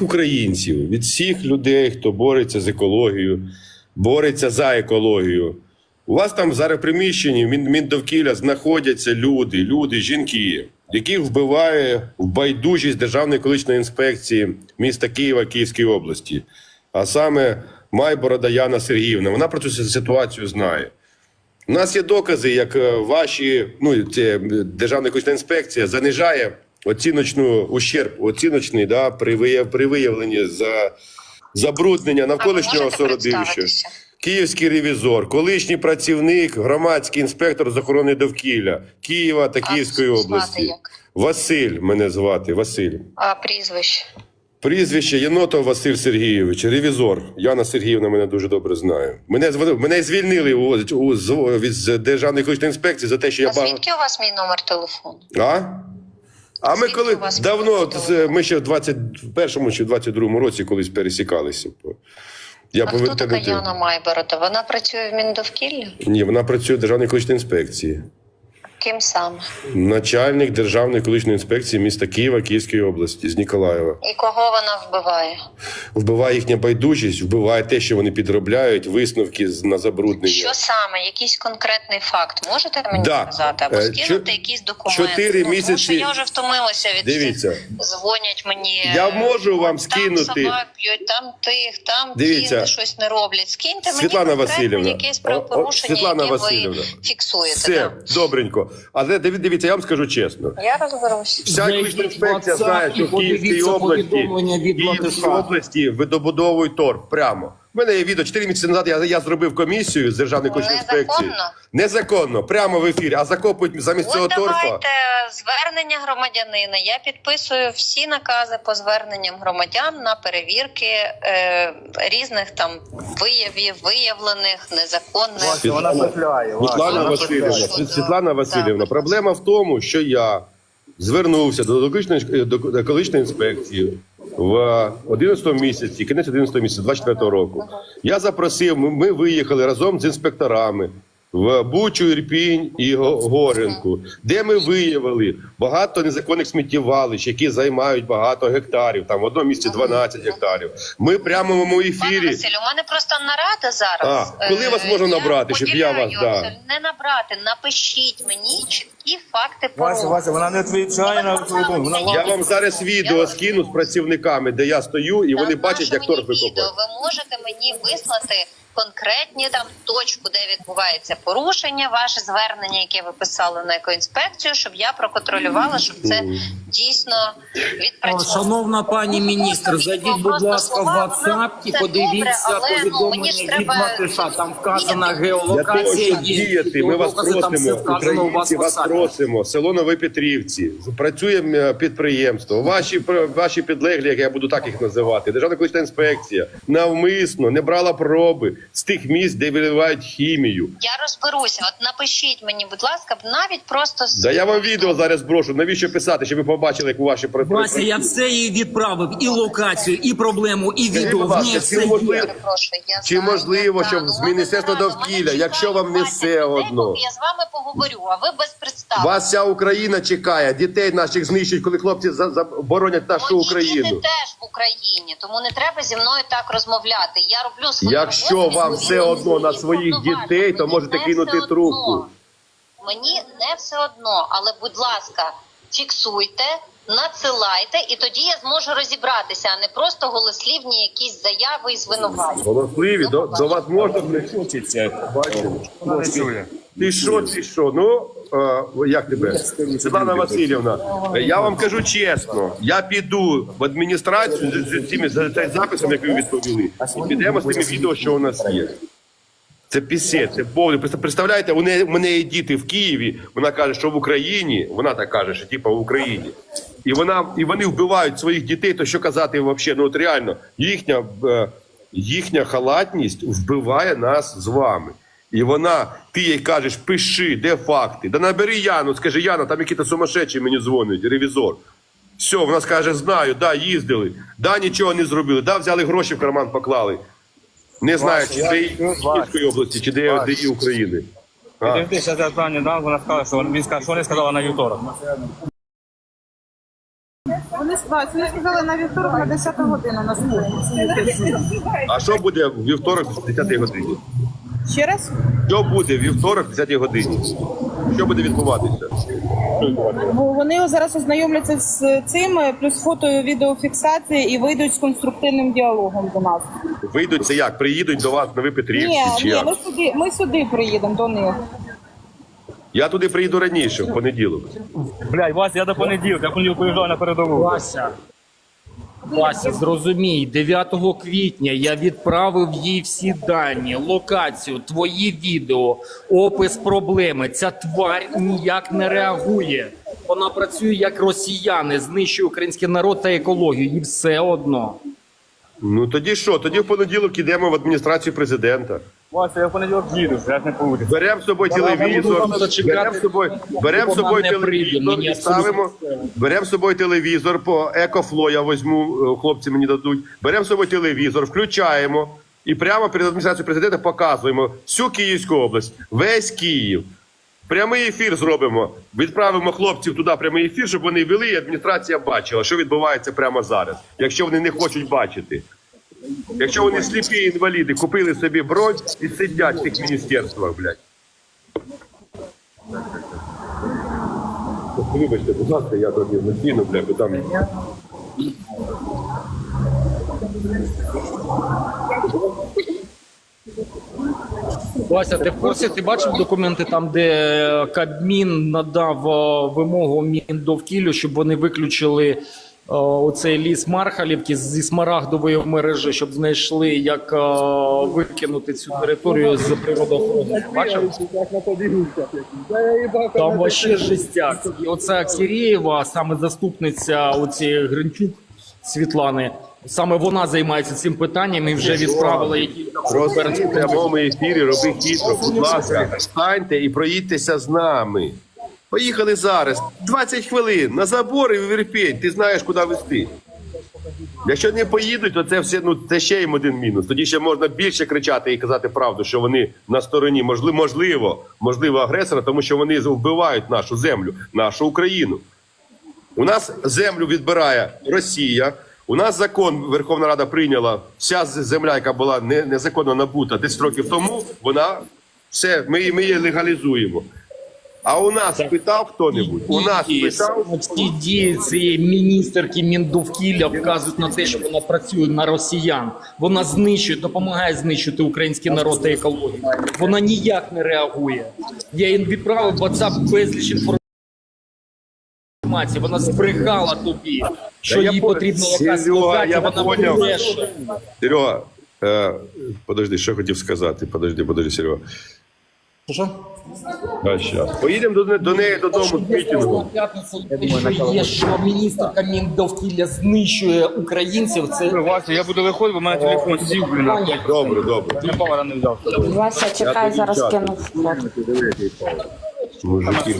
українців, від всіх людей, хто бореться з екологією, бореться за екологію. У вас там зараз приміщенні Міндовкілля знаходяться люди, люди, жінки, яких вбиває в байдужість Державної екологічної інспекції міста Києва Київської області. А саме Майборода Яна Сергіївна. Вона про цю ситуацію знає. У нас є докази, як е, ваші, ну це е, Державна екологічна інспекція занижає оціночну ущерб, оціночний да, при, вияв, при виявленні за забруднення навколишнього можете сородивища. Київський ревізор, колишній працівник, громадський інспектор з охорони довкілля Києва та А Київської області. Василь мене звати. Василь. А прізвище? Прізвище Єнотов Василь Сергійович, ревізор. Яна Сергіївна мене дуже добре знає. Мене мене звільнили у, у, з, від з Державної екологічної інспекції за те, що я А багато. звідки у вас мій номер телефону? А? А ми коли давно, ми ще в 21-му чи 22-му році колись пересікалися. Я А по хто така. Яна Майборода? Вона працює в Міндовкіллі? Ні, вона працює в Державній екологічній інспекції. Ким саме? Начальник Державної екологічної інспекції міста Києва Київської області з Ніколаєва. І кого вона вбиває? Вбиває їхня байдужість, вбиває те, що вони підробляють, висновки на забруднення. Що саме? Якийсь конкретний факт можете мені Да. сказати? Або Е, скинути чо- якісь документи? чотири Ну, Тому місяці- що я вже втомилася від Дивіться. Дзвонять мені. Я можу вам там скинути. собак б'ють, там тих, там Дивіться. ті щось не роблять. Скиньте Світлана мені конкретно якесь правопорушення, Світлана яке ви фіксуєте. Все, да. добренько. Але дивіться, я вам скажу чесно. Я розберусь. Вся екологічна інспекція знає, що в Київській області, від Київській області видобудовують торф прямо. У мене є відео 4 місяці назад. Я, я зробив комісію з Державної екологічної інспекції. Незаконно? Незаконно, прямо в ефірі. А закопують замість цього Ось торфа. давайте звернення громадянина. Я підписую всі накази по зверненням громадян на перевірки е, різних там виявів, виявлених незаконних. Вона Світлана Васильівна, Світлана. Васильівна, проблема в тому, що я звернувся до екологічної інспекції в 11 місяці, кінець 11 місяця 24 року. Я запросив, ми, виїхали разом з інспекторами в Бучу, Ірпінь і Го- Горенку, де ми виявили багато незаконних сміттєвалищ, які займають багато гектарів, там в одному місці 12 гектарів. Ми прямо в моєму Пане. Василю, у мене просто нарада зараз. А, коли вас Е, можна набрати, щоб я вас, поділяю да. не набрати. Напишіть мені чіткі факти Вася. Вася, вона не відповідає на. Вона Я вам зараз відео скину з працівниками, де я стою, і вони Та бачать, як торф відео? викопують. Ви можете мені вислати конкретні там точку, де відбувається порушення, ваше звернення, яке ви писали на екоінспекцію, щоб я проконтролювала, щоб це дійсно відпрацьовано. Шановна пані міністр, зайдіть, будь ласка, в WhatsApp і подивіться ну, повідомлення від Матиша. Там вказана діяти. Для того, щоб діяти, ми вас просимо, вас українці вас просимо. Село Новопетрівці, працює е, підприємство. Ваші ваші підлеглі, як я буду так їх називати, Державна екологічна інспекція навмисно не брала проби з тих місць, де виливають хімію. Я розберуся. От напишіть мені, будь ласка, навіть просто Да я вам відео зараз брошу. Навіщо писати, щоб ви побачили, як у ваші про- Вася, я все їй відправив, і локацію, і проблему, і Скажіть, відео. будь В ласка, ній чи все можливо- є. Перепрошую, Чи можливо, щоб з Міністерства довкілля, якщо вам не все одно? Я з вами поговорю, а ви без представ. Вас вся Україна чекає, дітей наших знищують, коли хлопці за, за нашу Мої Україну. діти теж в Україні, тому не треба зі мною так розмовляти. Я роблю свою Якщо роботу, вам і все мені одно на своїх дітей, то Мені можете не кинути все одно. трубку. Мені не все одно, але будь ласка, фіксуйте, надсилайте, і тоді я зможу розібратися, а не просто голослівні якісь заяви і звинувачення. Голосливі, до, до вас можна. Вона. Ти що, ти що? Ну, е, як тебе? Світлана Васильівна, я вам кажу чесно, я піду в адміністрацію з, цими за цим записом, який ви відповіли, і підемо з тими відео, що у нас є. Це пісе, це. Представ- Представляєте, у неї, у мене є діти в Києві. Вона каже, що в Україні, вона так каже, що типа в Україні. І вона і вони вбивають своїх дітей. То що казати взагалі? Ну от реально, їхня, е, їхня халатність вбиває нас з вами. І вона, ти їй кажеш, пиши, де факти. Да набери Яну, скажи, Яна, там якісь сумасшедші мені дзвонять, ревізор. Все, вона скаже, знаю, да, їздили, да, нічого не зробили, да, взяли гроші в карман поклали. Не знаю, чи я- де Київської області, чи де, де України. Зараз я питання дам, вона сказала, що він сказав, що вони сказали на вівторок. Вони сказали на вівторок на 10 годину на А що буде в вівторок в 10 годині? Ще раз? Що буде в вівторок в 10 годині? Що буде відбуватися? Вони зараз ознайомляться з цим, плюс фото і відеофіксації і вийдуть з конструктивним діалогом до нас. Вийдуть це як? Приїдуть до вас на Ні, Випетрівці чи ні, як? ми сюди, ми сюди приїдемо до них. Я туди приїду раніше, в понеділок. Блядь, Вася, я до понеділка, я понеділок поїжджаю на передову. Вася. Вася, зрозумій, 9 квітня я відправив їй всі дані, локацію, твої відео, опис проблеми. Ця тварь ніяк не реагує. Вона працює як росіяни, знищує український народ та екологію. І все одно. Ну тоді що? Тоді в понеділок ідемо в адміністрацію президента. Вася, я в понеділок їду, я ж не получу. Беремо з собою телевізор, беремо з собою, беремо з собою телевізор і ставимо. Беремо з собою телевізор по екофло, я візьму, е, хлопці мені дадуть. Беремо з собою телевізор, включаємо і прямо перед адміністрацією президента показуємо всю Київську область, весь Київ. Прямий ефір зробимо. Відправимо хлопців туди прямий ефір, щоб вони вели, і адміністрація бачила, що відбувається прямо зараз, якщо вони не хочуть бачити. Якщо вони сліпі інваліди, купили собі бронь і сидять в тих міністерствах, блядь. Вибачте, будь ласка, я трохи емоційно, блядь, бо там. Вася, ти в курсі, ти бачив документи там, де Кабмін надав е, вимогу Міндовкіллю, щоб вони виключили е, оцей ліс Мархалівки зі смарагдової мережі, щоб знайшли, як е, викинути цю територію з природоохорони. Бачив? Там вообще жестяк. І оця Кірєєва, саме заступниця оцієї Гринчук Світлани, саме вона займається цим питанням і вже відправила її Просто в прямому ефірі роби хитро. Будь ласка, встаньте і проїдьтеся з нами. Поїхали зараз. 20 хвилин на забор і в Ірпінь. Ти знаєш, куди вести. Якщо не поїдуть, то це все ну це ще їм один мінус. Тоді ще можна більше кричати і казати правду, що вони на стороні можливо, можливо, можливо, агресора, тому що вони вбивають нашу землю, нашу Україну. У нас землю відбирає Росія. У нас закон Верховна Рада прийняла. Вся земля, яка була не, незаконно набута 10 років тому, вона все, ми, ми її легалізуємо. А у нас питав хто-небудь? У нас І питав. всі дії цієї міністерки Міндовкілля вказують на те, що вона працює на росіян. Вона знищує, допомагає знищити український народ та екологію. Вона ніяк не реагує. Я їм відправив WhatsApp безліч інформації. Вона збрехала тобі, що їй понял. потрібна якась Серега, я вона. Серега, е, подожди, що хотів сказати? Подожди, подожди, Серега. Що? А, щас. Поїдемо до, не- до неї додому з мітингом. Що є, що міністерка Міндовкілля знищує українців, це Вася, я буду виходити, бо в мене телефон сів, блін. Добре, добре. Я не взяв. Вася, чекай, зараз тобі кину. Мужики.